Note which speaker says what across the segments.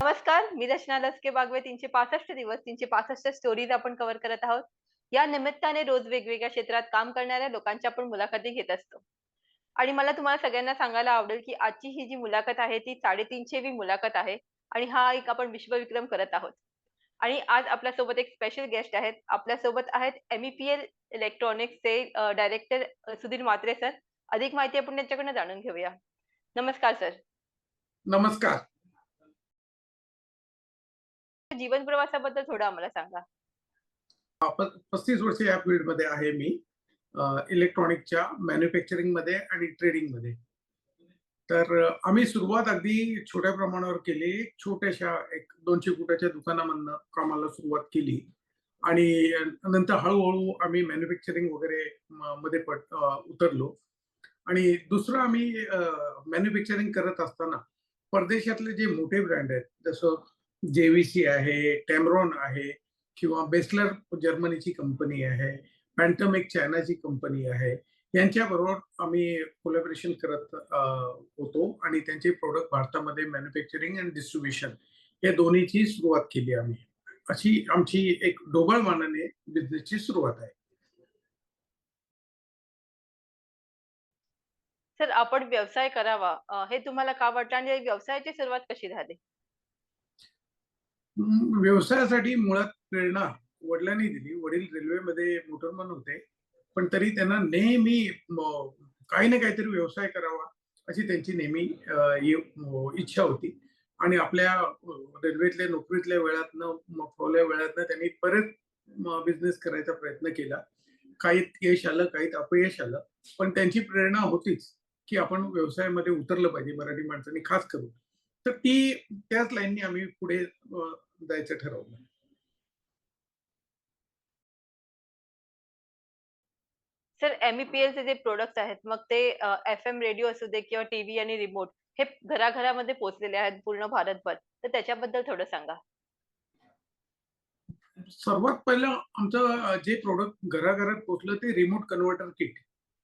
Speaker 1: नमस्कार मी रचना लसके बागवे तीनशे पासष्ट दिवस तीनशे पासष्ट स्टोरीज आपण कव्हर करत आहोत. या निमित्ताने रोज वेगवेगळ्या क्षेत्रात काम करणाऱ्या लोकांच्या आपण मुलाखती घेत असतो. आणि मला तुम्हाला सगळ्यांना सांगायला आवडेल की आजची ही जी मुलाखत आहे ती साडेतीनशेवी मुलाखत आहे आणि हा एक आपण विश्वविक्रम करत आहोत. आणि आज आपल्यासोबत एक स्पेशल गेस्ट आहेत. आपल्यासोबत आहेत एमईपीएल इलेक्ट्रॉनिक्सचे डायरेक्टर सुधीर म्हात्रे सर अधिक माहिती आपण त्यांच्याकडनं जाणून घेऊया. नमस्कार सर
Speaker 2: नमस्कार.
Speaker 1: जीवन प्रवासाबद्दल थोडं आम्हाला सांगा.
Speaker 2: पस्तीस वर्ष या फील्डमध्ये आहे मी इलेक्ट्रॉनिकच्या मॅन्युफॅक्चरिंगमध्ये आणि ट्रेडिंगमध्ये तर आम्ही सुरुवात अगदी छोट्या प्रमाणावर केली छोट्याशा एक दोनशे फुटाच्या दुकानामधनं कामाला सुरुवात केली. आणि नंतर हळूहळू आम्ही मॅन्युफॅक्चरिंग वगैरे मध्ये पट उतरलो. आणि दुसरं आम्ही मॅन्युफॅक्चरिंग करत असताना परदेशातले जे मोठे ब्रँड आहेत जसं जेव्हीसी आहे टॅमरॉन आहे किंवा बेस्लर जर्मनीची कंपनी आहे पॅन्टम एक चायनाची कंपनी आहे यांच्याबरोबर आम्ही कोलॅबरेशन करत होतो आणि त्यांचे प्रोडक्ट भारतामध्ये मॅन्युफॅक्चरिंग अँड डिस्ट्रीब्युशन या दोन्हीची सुरुवात केली आम्ही. अशी आमची एक डोबळ मानाने बिझनेसची सुरुवात आहे.
Speaker 1: सर आपण व्यवसाय करावा. हे तुम्हाला का वाटलं आणि व्यवसायाची सुरुवात कशी झाली?
Speaker 2: व्यवसायासाठी मुळात प्रेरणा वडिलांनी दिली. वडील रेल्वेमध्ये मोटरमन होते. पण तरी त्यांना नेहमी काही ना काहीतरी व्यवसाय करावा अशी त्यांची नेहमी इच्छा होती. आणि आपल्या रेल्वेतल्या नोकरीतल्या वेळातनं म, फावल्या वेळातनं त्यांनी परत बिझनेस करायचा प्रयत्न केला. काहीत यश आलं काहीत अपयश आलं. पण त्यांची प्रेरणा होतीच की आपण व्यवसायामध्ये उतरलं पाहिजे मराठी माणसांनी खास करून. तर ती त्याच लाईननी आम्ही पुढे जायचं ठरवलं.
Speaker 1: सर एमईपीएल चे जे प्रोडक्ट्स आहेत मग ते एफ एम रेडिओ असू दे किंवा टीव्ही आणि रिमोट हे घराघरामध्ये पोहोचलेले आहेत पूर्ण भारतभर. तर त्याच्याबद्दल थोडं सांगा.
Speaker 2: सर्वात पहिलं आमचं जे प्रोडक्ट घराघरात पोहोचलं ते रिमोट कन्व्हर्टर किट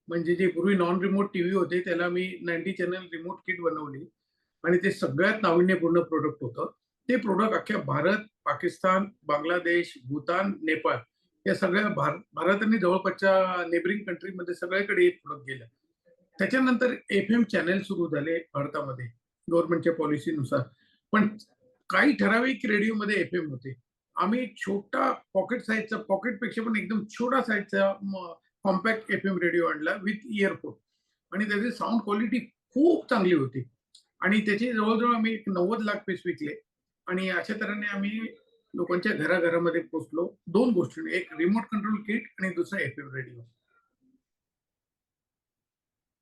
Speaker 2: म्हणजे जे पूर्वी नॉन रिमोट टीव्ही होते त्याला मी नाईन्टी चॅनल रिमोट किट बनवली. आणि ते सगळ्यात नाविन्यपूर्ण प्रोडक्ट होतं. ते प्रोडक्ट अख्ख्या भारत पाकिस्तान बांगलादेश भूतान नेपाळ या सगळ्या भार भारत आणि जवळपासच्या नेबरिंग कंट्रीमध्ये सगळ्याकडे हे प्रोडक्ट गेलं. त्याच्यानंतर एफ एम चॅनेल सुरू झाले भारतामध्ये गव्हर्नमेंटच्या पॉलिसीनुसार पण काही ठराविक रेडिओमध्ये एफ एम होते. आम्ही एक छोटा पॉकेट साईजचा पॉकेटपेक्षा पण एकदम छोटा साईजचा कॉम्पॅक्ट एफ एम रेडिओ आणला विथ इयरफोन आणि त्याची साऊंड क्वालिटी खूप चांगली होती. आणि त्याचे जवळजवळ आम्ही एक नव्वद लाख पीस विकले. आणि अशा तऱ्हेने आम्ही लोकांच्या घराघरामध्ये पोहोचलो. दोन गोष्टी. एक रिमोट कंट्रोल किट आणि दुसरा एफ एम रेडिओ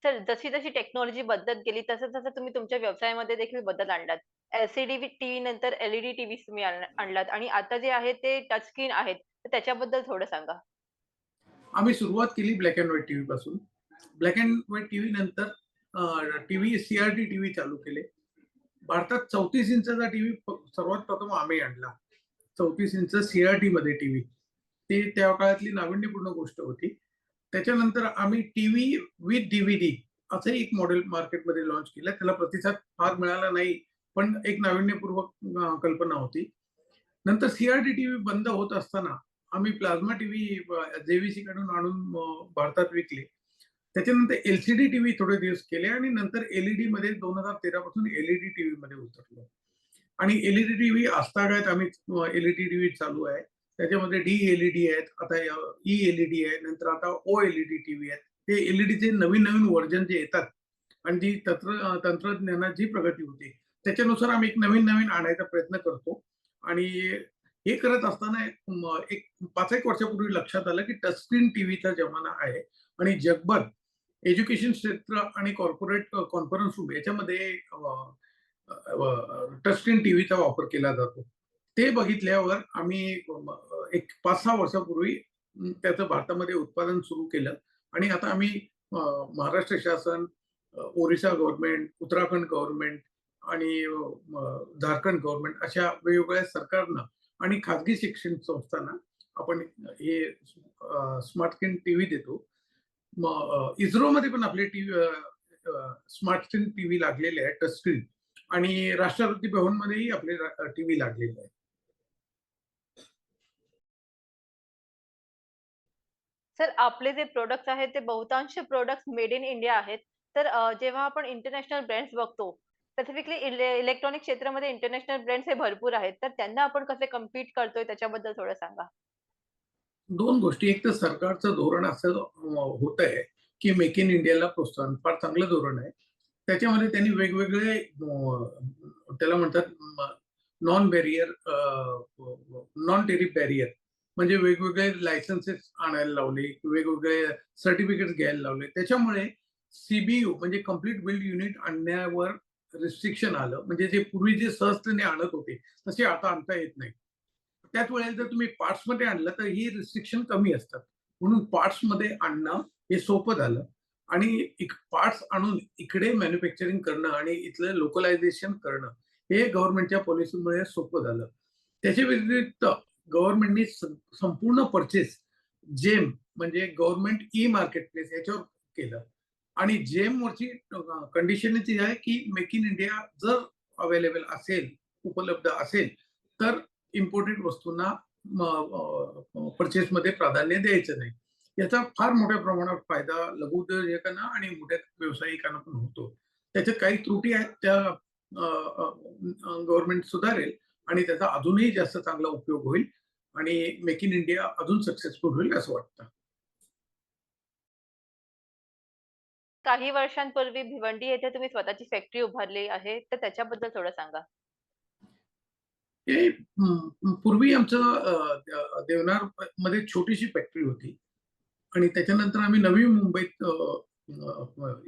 Speaker 1: सर जशी जशी टेक्नॉलॉजी बदलत गेली तसं तसं तुम्ही तुमच्या व्यवसायामध्ये देखील बदल आणलात. एलसीडी टीव्ही नंतर एलईडी टीव्ही तुम्ही आण- आणलात. आणि आता जे आहे ते टच स्क्रीन आहेत. तर त्याच्याबद्दल थोडं सांगा.
Speaker 2: आम्ही सुरुवात केली ब्लॅक अँड व्हाईट टीव्ही पासून. ब्लॅक अँड व्हाईट टीव्ही नंतर टीव्ही सीआरटी टीव्ही चालू केले. भारतात चौतीस इंचाचा टीव्ही सर्वात प्रथम आम्ही आणला. चौतीस इंच सीआरटी मध्ये टीव्ही. ते त्या काळातली नाविन्यपूर्ण गोष्ट होती. त्याच्यानंतर आम्ही टीव्ही विथ डीव्हीडी असं एक मॉडेल मार्केटमध्ये लॉन्च केलं. त्याला प्रतिसाद फार मिळाला नाही पण एक नाविन्यपूर्वक कल्पना होती. नंतर सीआरटी टीव्ही बंद होत असताना आम्ही प्लाझ्मा टीव्ही जेव्हीसी कडून आणून भारतात विकले. त्याच्यानंतर एलसीडी टीव्ही थोडे दिवस केले आणि नंतर एलईडी मध्ये दोन हजार तेरा पासून एलईडी टीव्ही मध्ये उतरलो. आणि एलईडी टीव्ही आजतागायत आम्ही एलईडी टीव्ही चालू आहे. त्याच्यामध्ये डी एलईडी आहेत आता ई एलईडी आहे नंतर आता ओ एलईडी टीव्ही आहेत. ते एलईडीचे नवीन नवीन व्हर्जन जे येतात आणि जी तंत्र तंत्रज्ञानात जी प्रगती होते त्याच्यानुसार आम्ही एक नवीन नवीन आणायचा प्रयत्न करतो. आणि हे करत असताना एक पाच एक वर्षापूर्वी लक्षात आलं की टचस्क्रीन टीव्हीचा जमाना आहे. आणि जगभर एज्युकेशन क्षेत्र आणि कॉर्पोरेट कॉन्फरन्स रूम याच्यामध्ये टचस्क्रीन टीव्हीचा वापर केला जातो. ते बघितल्यावर आम्ही एक पाच सहा वर्षापूर्वी त्याचं भारतामध्ये उत्पादन सुरू केलं. आणि आता आम्ही महाराष्ट्र शासन ओरिसा गव्हर्नमेंट उत्तराखंड गव्हर्नमेंट आणि झारखंड गव्हर्नमेंट अशा वेगवेगळ्या सरकारनं आणि खाजगी शिक्षण संस्थांना आपण हे स्मार्ट स्क्रीन टीव्ही देतो. इस्रोमध्ये पण आपले टीव्ही स्मार्ट स्क्रीन टीव्ही लागलेले आहे टच स्क्रीन आणि राष्ट्रपती भवनमध्येही आपले टीव्ही लागलेले आहे
Speaker 1: सर आपले जे प्रोडक्ट आहेत ते बहुतांश प्रोडक्ट मेड इन इंडिया आहेत. तर जेव्हा आपण इंटरनॅशनल ब्रँड्स बघतो, स्पेसिफिकली इलेक्ट्रॉनिक क्षेत्रामध्ये इंटरनॅशनल ब्रँड्स हे भरपूर आहेत. तर त्यांना आपण कसे कम्पीट करतोय त्याच्याबद्दल थोडं सांगा?
Speaker 2: दोन गोष्टी. एक तर सरकारचं धोरण असं होत आहे की मेक इन इंडियाला प्रोत्साहन फार चांगलं धोरण आहे. त्याच्यामध्ये त्यांनी वेगवेगळे त्याला म्हणतात non barrier non tariff barrier म्हणजे वेगवेगळे लायसन्सेस आणायला लावले वेगवेगळे सर्टिफिकेट्स घ्यायला लावले. त्याच्यामुळे सीबीयू म्हणजे कंप्लीट बिल्ड युनिट आणण्यावर रिस्ट्रिक्शन आलं. म्हणजे जे पूर्वी जे सहजतेने आणत होते तसे आता आणता येत नाही. त्याच वेळेला जर तुम्ही पार्ट्समध्ये आणलं तर ही रिस्ट्रिक्शन कमी असतात. म्हणून पार्ट्समध्ये आणणं हे सोपं झालं. आणि पार्ट्स आणून इकडे मॅन्युफॅक्चरिंग करणं आणि इथलं लोकलायझेशन करणं हे गव्हर्नमेंटच्या पॉलिसीमुळे सोपं झालं. त्याच्या व्यतिरिक्त गव्हर्नमेंटनी संपूर्ण परचेस जेम म्हणजे गव्हर्नमेंट ई मार्केट प्लेस याच्यावर केलं. आणि जेम वरची कंडिशन ती आहे की मेक इन इंडिया जर अवेलेबल असेल उपलब्ध असेल तर इम्पोर्टेड वस्तूंना परचेसमध्ये प्राधान्य द्यायचं नाही याचा फार मोठ्या प्रमाणात फायदा लघु उद्योजकांना आणि मोठ्या व्यावसायिकांना पण होतो त्याच्यात काही त्रुटी आहेत त्या गव्हर्नमेंट सुधारेल आणि त्याचा अजूनही जास्त चांगला उपयोग होईल आणि मेक इन इंडिया अजून सक्सेसफुल होईल असं वाटतं
Speaker 1: काही वर्षांपूर्वी भिवंडी येथे तुम्ही स्वतःची फॅक्टरी उभारली आहे. तर त्याच्याबद्दल थोडं सांगा?
Speaker 2: हे पूर्वी आमचं देवनारमध्ये छोटीशी फॅक्टरी होती. आणि त्याच्यानंतर आम्ही नवी मुंबईत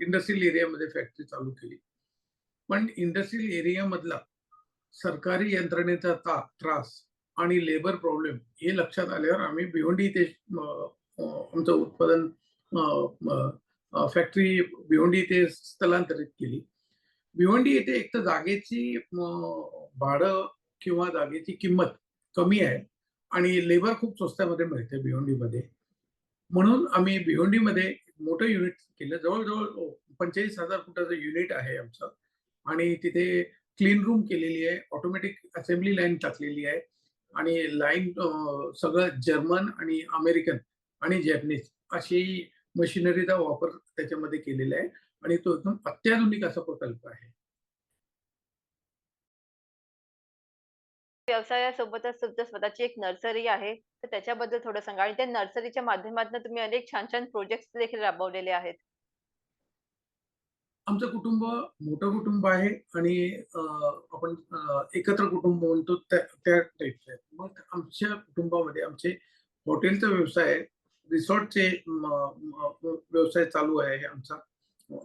Speaker 2: इंडस्ट्रियल एरियामध्ये फॅक्टरी चालू केली. पण इंडस्ट्रियल एरियामधला सरकारी यंत्रणेचा ता त्रास आणि लेबर प्रॉब्लेम हे लक्षात आल्यावर आम्ही भिवंडी इथे आमचं उत्पादन फॅक्टरी भिवंडी इथे स्थलांतरित केली. भिवंडी येथे एक तर जागेची भाडं किंवा जागेची किंमत कमी आहे आणि लेबर खूप स्वस्तामध्ये मिळते भिवंडीमध्ये. म्हणून आम्ही भिवंडीमध्ये मोठं युनिट केलं. जवळजवळ पंचेचाळीस हजार फुटाचं युनिट आहे आमचं. आणि तिथे क्लीन रूम केलेली आहे. ऑटोमॅटिक असेंब्ली लाईन टाकलेली आहे. आणि लाईन सगळं जर्मन आणि अमेरिकन आणि जॅपनीज अशी मशिनरीचा वापर त्याच्यामध्ये केलेला आहे. आणि तो एकदम अत्याधुनिक असा प्रकल्प आहे.
Speaker 1: व्यवसायासोबतच तुमचं स्वतःची एक नर्सरी आहे. तर त्याच्याबद्दल थोडं सांगा? आणि त्या नर्सरीच्या माध्यमातून तुम्ही अनेक छान-छान प्रोजेक्ट देखील राबवलेले आहेत.
Speaker 2: आमचं कुटुंब मोठं कुटुंब आहे आणि आपण एकत्र कुटुंब म्हणतो त्या टाईपचे मग आमच्या कुटुंबामध्ये आमचे हॉटेलचा व्यवसाय आहे, रिसॉर्टचे व्यवसाय चालू आहे आमचा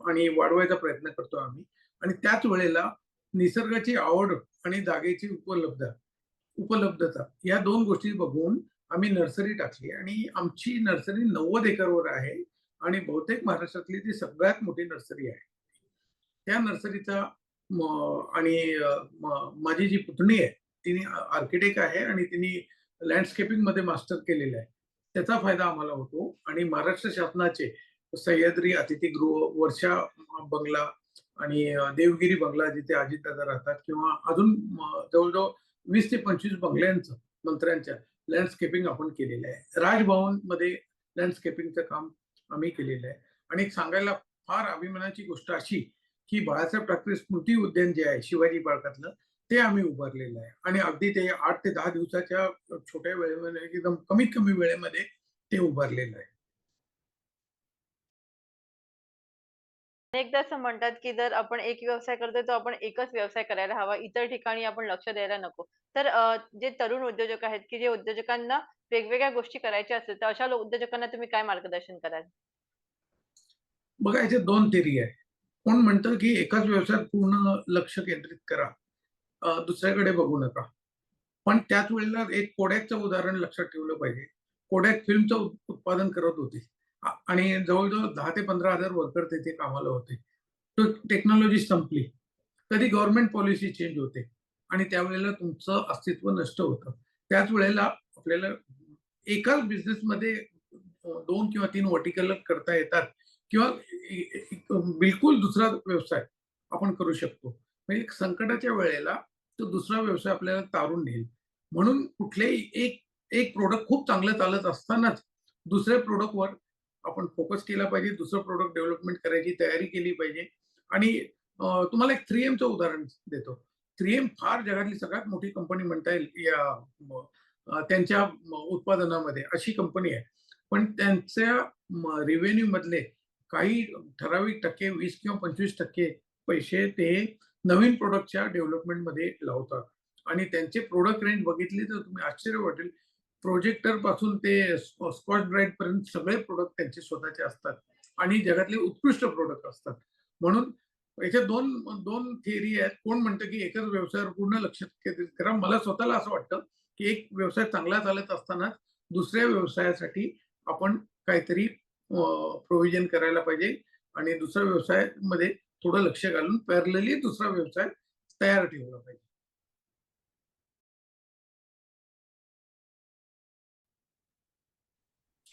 Speaker 2: आणि वाढवायचा प्रयत्न करतो आम्ही आणि त्याच वेळेला निसर्गाची आवड आणि जागेची उपलब्ध उपलब्धता या दोन गोष्टी बघून आम्ही नर्सरी टाकली आणि आमची नर्सरी 90 एकरवर आहे आणि बहुतेक महाराष्ट्रातली ती सगळ्यात मोठी नर्सरी आहे. त्या नर्सरीचा आणि माझी जी पुतणी आहे, तिने आर्किटेक्ट आहे आणि तिने लँडस्केपिंगमध्ये मास्टर केलेलं आहे. त्याचा फायदा आम्हाला होतो आणि महाराष्ट्र शासनाचे सह्याद्री अतिथीगृह, वर्षा बंगला आणि देवगिरी बंगला जिथे अजितदादा राहतात किंवा अजून जवळजवळ वीस ते 25 बंगल्यांचं मंत्र्यांच्या लँडस्केपिंग आपण केलेलं आहे. राजभवनमध्ये लँडस्केपिंगचं काम आम्ही केलेलं आहे आणि एक सांगायला फार अभिमानाची गोष्ट अशी की बाळासाहेब ठाकरे स्मृती उद्यान जे आहे शिवाजी पार्कातलं ते आम्ही उभारलेलं आहे आणि अगदी ते आठ ते दहा दिवसाच्या छोट्या वेळेमध्ये एकदम कमीत कमी वेळेमध्ये ते उभारलेलं आहे.
Speaker 1: अनेकदा असं म्हणतात, की जर आपण एक व्यवसाय करतोय, तर आपण एकच व्यवसाय करायला हवा. इतर ठिकाणी आपण लक्ष द्यायला नको. तर अ, जे तरुण उद्योजक आहेत, की जे उद्योजकांना वेगवेगळ्या गोष्टी करायच्या असतील, तर अशा लो उद्योजकांना तुम्ही काय मार्गदर्शन कराल?
Speaker 2: बघा याच्यात 2 थिअरी आहे. कोण म्हणतं, की एकाच व्यवसायात पूर्ण लक्ष केंद्रित करा. दुसऱ्याकडे बघू नका. पण त्याच वेळेला एक कोडॅकचं उदाहरण लक्षात ठेवलं पाहिजे. कोडॅक फिल्मचं उत्पादन करत होती आणि जवळजवळ दहा ते पंधरा हजार वर्कर तिथे कामाला होते. तो टेक्नॉलॉजी संपली. कधी गव्हर्नमेंट पॉलिसी चेंज होते आणि त्यावेळेला तुमचं अस्तित्व नष्ट होतं. त्याच वेळेला आपल्याला एकाच बिझनेसमध्ये दोन किंवा तीन वर्टिकल करता येतात किंवा बिलकुल दुसरा व्यवसाय आपण करू शकतो. म्हणजे संकटाच्या वेळेला तो दुसरा व्यवसाय आपल्याला तारून नेईल म्हणून कुठलेही एक एक प्रोडक्ट खूप चांगलं चालत असतानाच दुसऱ्या प्रोडक्टवर आपण फोकस केला पाहिजे दुसरं प्रोडक्ट डेव्हलपमेंट करायची तयारी केली पाहिजे. आणि तुम्हाला एक थ्री एमचं उदाहरण देतो. थ्री एम फार जगातली सगळ्यात मोठी कंपनी म्हणता येईल या त्यांच्या उत्पादनामध्ये अशी कंपनी आहे. पण त्यांच्या रेव्हेन्यू मधले काही ठराविक टक्के वीस किंवा पंचवीस टक्के पैसे ते नवीन प्रोडक्टच्या डेव्हलपमेंटमध्ये लावतात. आणि त्यांचे प्रोडक्ट रेंज बघितली तर तुम्ही आश्चर्य वाटेल प्रोजेक्टरपासून ते स्कॉच ब्राईट पर्यंत सगळे प्रोडक्ट त्यांचे स्वतःचे असतात. आणि जगातले उत्कृष्ट प्रोडक्ट असतात. म्हणून याच्या दोन दोन थिअरी आहेत. कोण म्हणतं की एकच व्यवसायावर पूर्ण लक्ष केंद्रित करा? मला स्वतःला असं वाटतं की एक व्यवसाय चांगला चालत असतानाच दुसऱ्या व्यवसायासाठी आपण काहीतरी प्रोव्हिजन करायला पाहिजे. आणि दुसऱ्या व्यवसायामध्ये थोडं लक्ष घालून पॅरलली दुसरा व्यवसाय तयार ठेवला पाहिजे.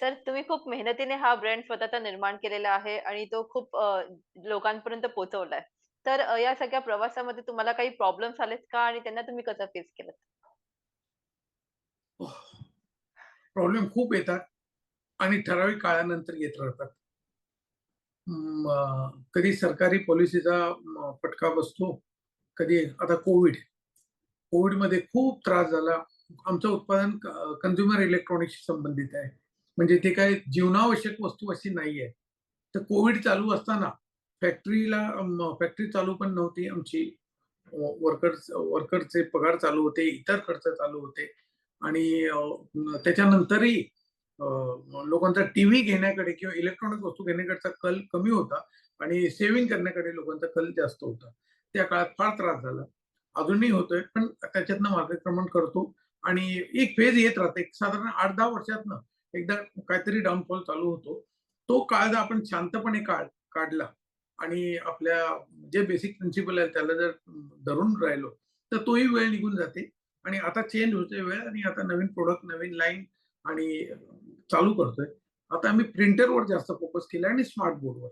Speaker 1: तर तुम्ही खूप मेहनतीने हा ब्रँड स्वतःचा निर्माण केलेला आहे आणि तो खूप अ, लोकांपर्यंत पोहोचवलाय. तर अ, या सगळ्या प्रवासामध्ये तुम्हाला काही प्रॉब्लेम्स आलेत का? आणि त्यांना तुम्ही कसं फेस केलंत?
Speaker 2: प्रॉब्लेम खूप येतात आणि ठराविक काळानंतर येत राहतात. म, कधी सरकारी पॉलिसीचा म, फटका बसतो कधी आता कोविड कोविडमध्ये खूप त्रास झाला आमचं उत्पादन कन्झ्युमर इलेक्ट्रॉनिक्सशी संबंधित आहे म्हणजे ते काय जीवनावश्यक वस्तू अशी नाही आहे तर कोविड चालू असताना फॅक्टरीला फॅक्टरी चालू पण नव्हती आमची. वर्कर्स वर्करचे पगार चालू होते इतर खर्च चालू होते. आणि त्याच्यानंतरही लोकांचा टीव्ही घेण्याकडे किंवा इलेक्ट्रॉनिक वस्तू घेण्याकडचा कल कमी होता आणि सेव्हिंग करण्याकडे लोकांचा कल जास्त होता. त्या काळात फार त्रास झाला. अजूनही होतोय पण त्याच्यातनं मार्गक्रमण करतो. आणि एक फेज येत राहते साधारण आठ दहा वर्षातनं एकदा काहीतरी डाऊनफॉल चालू होतो. तो काळ जर आपण शांतपणे काढ काढला आणि आपल्या जे बेसिक प्रिन्सिपल आहे त्याला जर धरून राहिलो तर तोही वेळ निघून जाते. आणि आता चेंज होते वेळ आणि आता नवीन प्रोडक्ट नवीन लाईन आणि चालू करतोय. आता आम्ही प्रिंटरवर जास्त फोकस केला आणि स्मार्ट बोर्डवर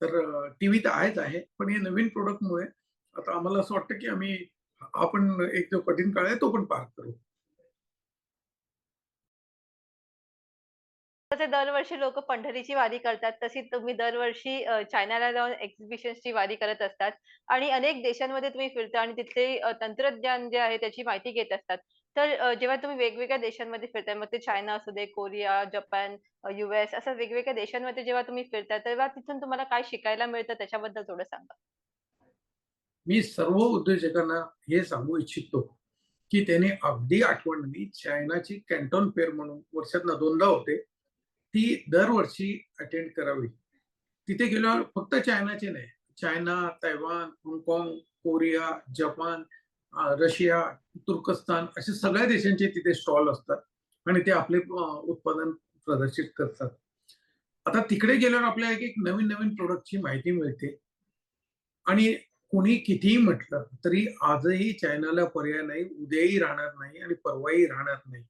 Speaker 2: तर टीव्ही तर आहेच आहे पण हे नवीन प्रोडक्टमुळे आता आम्हाला असं वाटतं की आम्ही आपण एक जो कठीण काळ आहे तो पण पार करू.
Speaker 1: दरवर्षी लोक पंढरीची वारी करतात तशी तुम्ही दरवर्षी चायनाला जाऊन एक्झिबिशनची वारी करत असतात आणि अनेक देशांमध्ये तुम्ही फिरता आणि तिथले तंत्रज्ञान जे आहे त्याची माहिती घेत असतात. तर जेव्हा तुम्ही वेगवेगळ्या देशांमध्ये फिरताय मग ते चायना असू दे, कोरिया, जपान, युएस असं वेगवेगळ्या देशांमध्ये जेव्हा तुम्ही फिरता तेव्हा तिथून तुम्हाला काय शिकायला मिळतं त्याच्याबद्दल थोडं सांगा?
Speaker 2: मी सर्व उद्योजकांना हे सांगू इच्छितो की त्याने अगदी आठवणीने चायनाची कॅन्टॉन फेअर म्हणून वर्षातनं दोनदा होते ती दरवर्षी अटेंड करावी. तिथे गेल्यावर फक्त चायनाचे नाही. चायना तैवान हाँगकाँग कोरिया जपान रशिया तुर्कस्तान असे सगळ्या देशांचे तिथे स्टॉल असतात आणि ते आपले उत्पादन प्रदर्शित करतात. आता तिकडे गेल्यावर आपल्याला एक एक नवीन नवीन प्रोडक्टची माहिती मिळते. आणि कोणी कितीही म्हटलं तरी आजही चायनाला पर्याय नाही उद्याही राहणार नाही आणि परवाही राहणार नाही.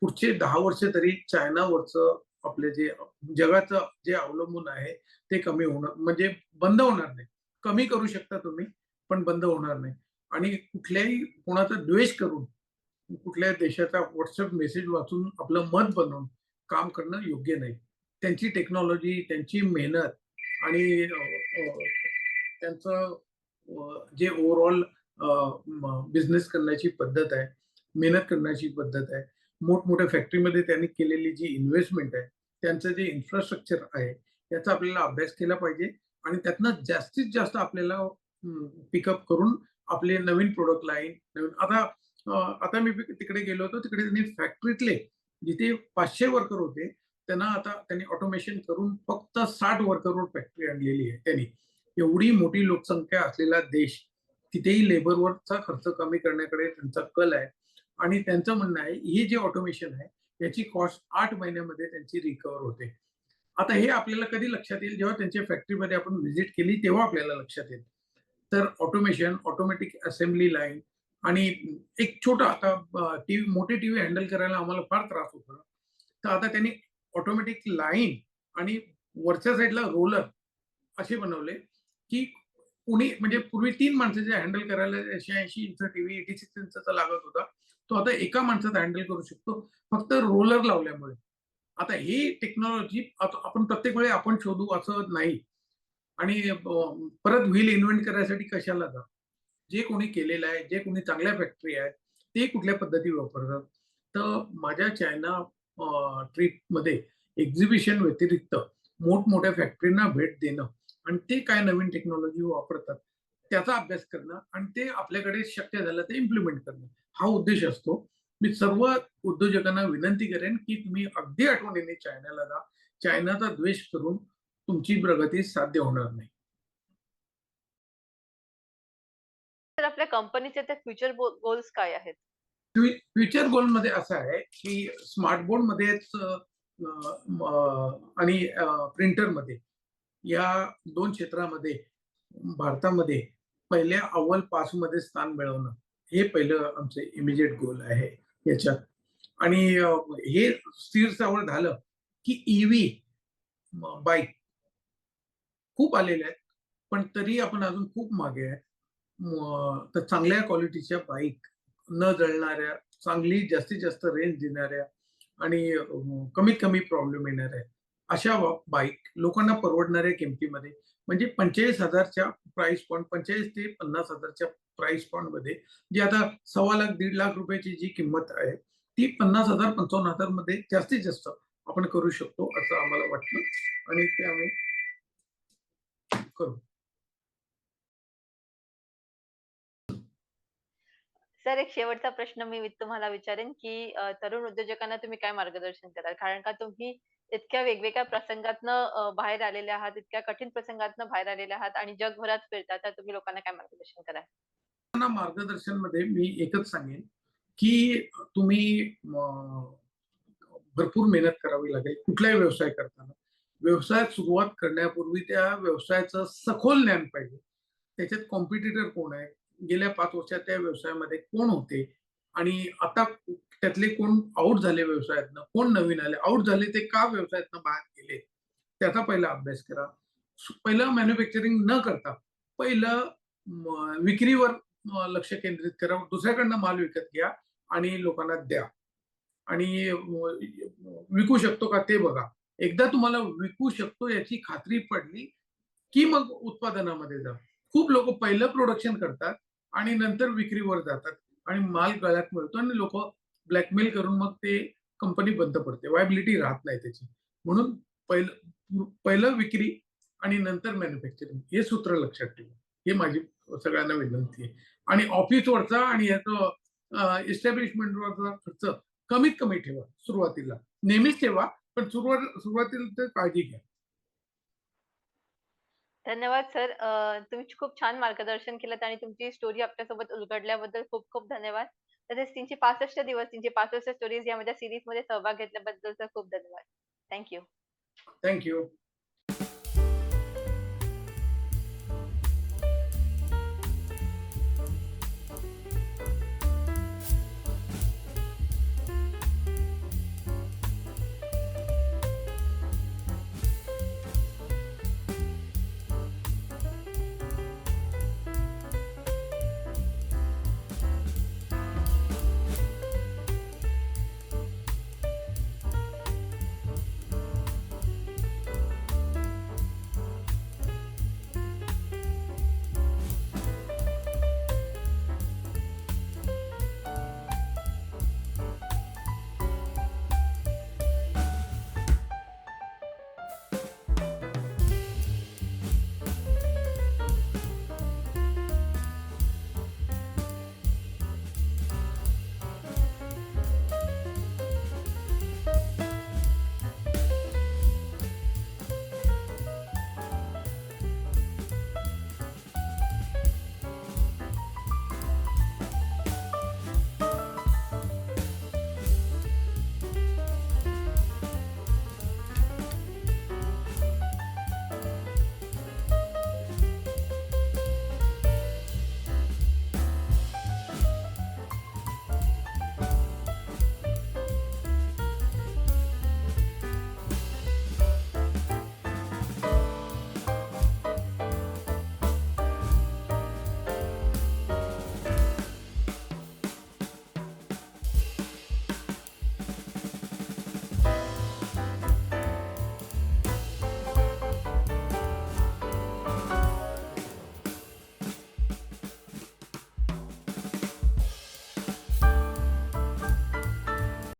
Speaker 2: पुढचे दहा वर्ष तरी चायनावरचं आपले जे जगाचं जे अवलंबून आहे ते कमी होणार म्हणजे बंद होणार नाही. कमी करू शकता तुम्ही पण बंद होणार नाही. आणि कुठल्याही कोणाचा द्वेष करून कुठल्या देशाचा व्हॉट्सअप मेसेज वाचून आपलं मत बनवून काम करणं योग्य नाही. त्यांची टेक्नॉलॉजी त्यांची मेहनत आणि त्यांचं जे ओव्हरऑल बिझनेस करण्याची पद्धत आहे मेहनत करण्याची पद्धत आहे मोठमोठ्या फॅक्टरीमध्ये त्यांनी केलेली जी इन्व्हेस्टमेंट आहे त्यांचं जे इन्फ्रास्ट्रक्चर आहे याचा आपल्याला अभ्यास केला पाहिजे आणि त्यातनं जास्तीत जास्त आपल्याला पिकअप करून आपले नवीन प्रोडक्ट लाईन नवीन आता आता मी तिकडे गेलो होतो तिकडे त्यांनी फॅक्टरीतले जिथे पाचशे वर्कर होते त्यांना आता त्यांनी ऑटोमेशन करून फक्त साठ वर्करवर फॅक्टरी आणलेली आहे त्यांनी. एवढी मोठी लोकसंख्या असलेला देश तिथेही लेबरवरचा खर्च कमी करण्याकडे त्यांचा कल आहे. आणि त्यांचं म्हणणं आहे हे जे ऑटोमेशन आहे याची कॉस्ट आठ महिन्यामध्ये त्यांची रिकवर होते. आता हे आपल्याला कधी लक्षात येईल? जेव्हा त्यांच्या फॅक्टरीमध्ये आपण व्हिजिट केली तेव्हा आपल्याला लक्षात येईल. तर ऑटोमेशन ऑटोमॅटिक असेंब्ली लाईन आणि एक छोटा आता टीव्ही मोठे टीव्ही हँडल करायला आम्हाला फार त्रास होतो तर आता त्यांनी ऑटोमॅटिक लाईन आणि वरच्या साईडला रोलर असे बनवले की कुणी म्हणजे पूर्वी तीन माणसाचे हँडल करायला एकशे ऐंशी इंच टीव्ही एटी सिक्स इंचा लागत होता. तो आता एका माणसात हँडल करू शकतो फक्त रोलर लावल्यामुळे. आता ही टेक्नॉलॉजी आपण प्रत्येक वेळी आपण शोधू असं नाही. आणि परत व्हील इन्व्हेंट करायसाठी कशाला जा जे कोणी केलेलं आहे जे कोणी चांगल्या फॅक्टरी आहेत ते कुठल्या पद्धती वापरतात? तर माझ्या चायना ट्रीपमध्ये एक्झिबिशन व्यतिरिक्त मोठमोठ्या फॅक्टरींना भेट देणं आणि ते काय नवीन टेक्नॉलॉजी वापरतात त्याचा अभ्यास करणं आणि ते आपल्याकडे शक्य झालं ते इम्प्लिमेंट करणं. हा उद्देश असतो. मी सर्व उद्योजकांना विनंती करेन की तुम्ही अगदी आठवणीने चायनाला जा. चायनाचा द्वेष करून तुमची प्रगती साध्य होणार नाही.
Speaker 1: तर आपल्या कंपनीचे ते फ्युचर गोल्स काय आहेत?
Speaker 2: फ्युचर गोलमध्ये असं आहे की स्मार्ट बोर्ड मध्येच आणि प्रिंटरमध्ये या दोन क्षेत्रामध्ये भारतामध्ये पहिल्या अव्वल पासमध्ये स्थान मिळवणं. हे पहिलं आमचं इमिजिएट गोल आहे याच्यात. आणि हे स्थिर सावळ झालं की ईव्ही बाईक खूप आलेल्या आहेत पण तरी आपण अजून खूप मागे आहे तर चांगल्या क्वालिटीच्या बाईक न जळणाऱ्या चांगली जास्तीत जास्त रेंज देणाऱ्या आणि कमीत कमी प्रॉब्लेम येणाऱ्या अशा बाईक लोकांना परवडणाऱ्या किमतीमध्ये म्हणजे पंचेचाळीस हजारच्या प्राइस पॉइंट पंचेचाळीस ते पन्नास हजारच्या प्राइस पॉइंटमध्ये जी आता सव्वा लाख दीड लाख रुपयाची जी किंमत आहे ती पन्नास हजार पंचावन्न हजारमध्ये जास्तीत जास्त आपण करू शकतो असं आम्हाला वाटतं. आणि ते आम्ही करू.
Speaker 1: सर एक शेवटचा प्रश्न मी तुम्हाला विचारेन की तरुण उद्योजकांना तुम्ही काय मार्गदर्शन कराल? कारण का तुम्ही इतक्या वेगवेगळ्या प्रसंगातनं बाहेर आलेले आहात इतक्या कठीण प्रसंगातनं बाहेर आलेले आहात आणि जगभरात फिरता तर तुम्ही लोकांना काय मार्गदर्शन कराल?
Speaker 2: मार्गदर्शनमध्ये मी एकच सांगेन की तुम्ही भरपूर मेहनत करावी लागेल कुठलाही व्यवसाय करताना. व्यवसायात सुरुवात करण्यापूर्वी त्या व्यवसायाचं सखोल ज्ञान पाहिजे. त्याच्यात कॉम्पिटिटर कोण आहे? गेल्या पाच वर्षात त्या व्यवसायामध्ये कोण होते? आणि आता त्यातले कोण आउट झाले व्यवसायातनं? कोण नवीन आले? आउट झाले ते का व्यवसायातनं बाहेर गेले? त्याचा पहिला अभ्यास करा. पहिलं मॅन्युफॅक्चरिंग न करता पहिलं विक्रीवर लक्ष केंद्रित करा. दुसऱ्याकडनं माल विकत घ्या आणि लोकांना द्या. आणि विकू शकतो का ते बघा. एकदा तुम्हाला विकू शकतो याची खात्री पडली की मग उत्पादनामध्ये जा. खूप लोक पहिलं प्रोडक्शन करतात आणि नंतर विक्रीवर जातात आणि माल गळ्यात मिळतो आणि लोक ब्लॅकमेल करून मग ते कंपनी बंद पडते. वायबिलिटी राहत नाही त्याची. म्हणून पहिलं पहिलं विक्री आणि नंतर मॅन्युफॅक्चरिंग हे सूत्र लक्षात ठेवा. हे माझी सगळ्यांना विनंती आहे. आणि ऑफिसवरचा आणि याचं इस्टॅब्लिशमेंटवरचा खर्च कमीत कमी ठेवा सुरुवातीला. नेहमीच ठेवा पण सुरुवात सुरुवातीला काळजी घ्या.
Speaker 1: धन्यवाद सर. तुम्ही खूप छान मार्गदर्शन केलं आणि तुमची स्टोरी आपल्यासोबत उलगडल्याबद्दल खूप खूप धन्यवाद. तसेच तीनशे पासष्ट दिवस तीनशे पासष्ट स्टोरीज यामध्ये सिरीजमध्ये सहभाग घेतल्याबद्दल खूप धन्यवाद. Thank you
Speaker 2: thank you